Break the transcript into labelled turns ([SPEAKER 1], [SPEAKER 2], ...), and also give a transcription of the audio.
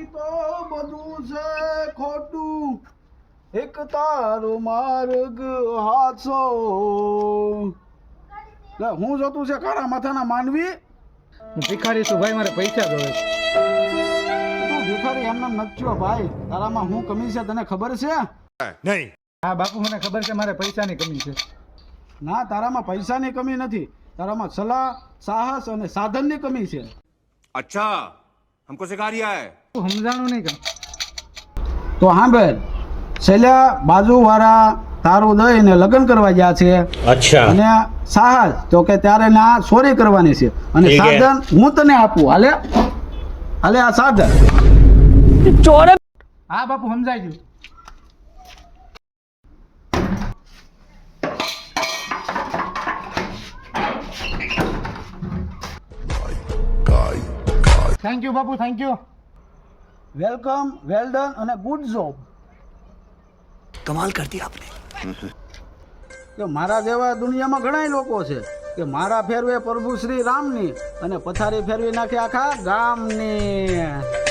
[SPEAKER 1] બાકી તો બધું છે ખોટું. એક તારો માર્ગ હાથો. હું જોતું છે કાળા માથાના માનવી?
[SPEAKER 2] ભિખારી છું ભાઈ મારે પૈસા જોવે
[SPEAKER 1] તું ભિખારી એમને નચ્યો ભાઈ. તારામાં હું કમી છે તને ખબર છે? નહીં.
[SPEAKER 2] હા બાપુ મને ખબર છે મારે પૈસાની કમી છે.
[SPEAKER 1] ના તારામાં પૈસાની કમી નથી. તારામાં સલાહ સાહસ અને સાધનની કમી છે.
[SPEAKER 3] અચ્છા. हमको सिखा रिया है
[SPEAKER 2] તું સમજાણું નહીં કે
[SPEAKER 1] તો સાંભળ છેલ્લા બાજુવાળા તારું દઈને લગ્ન કરવા ગયા છે
[SPEAKER 4] अच्छा
[SPEAKER 1] અને સાહસ તો કે ત્યારે ના ચોરી કરવાની છે અને
[SPEAKER 4] ઠીક હે.
[SPEAKER 1] સાધન હું તને આપું હાલે હાલે આ સાધન
[SPEAKER 2] હા બાપુ સમજાઈ ગયું thank you Bapu thank you
[SPEAKER 1] welcome well done અને ગુડ જોબ
[SPEAKER 4] કમાલ કરતી આપને.
[SPEAKER 1] કે મારા જેવા દુનિયામાં ઘણા લોકો છે કે મારા ફેરવે પ્રભુ શ્રી રામની અને પથારી ફેરવી નાખે આખા ગામની.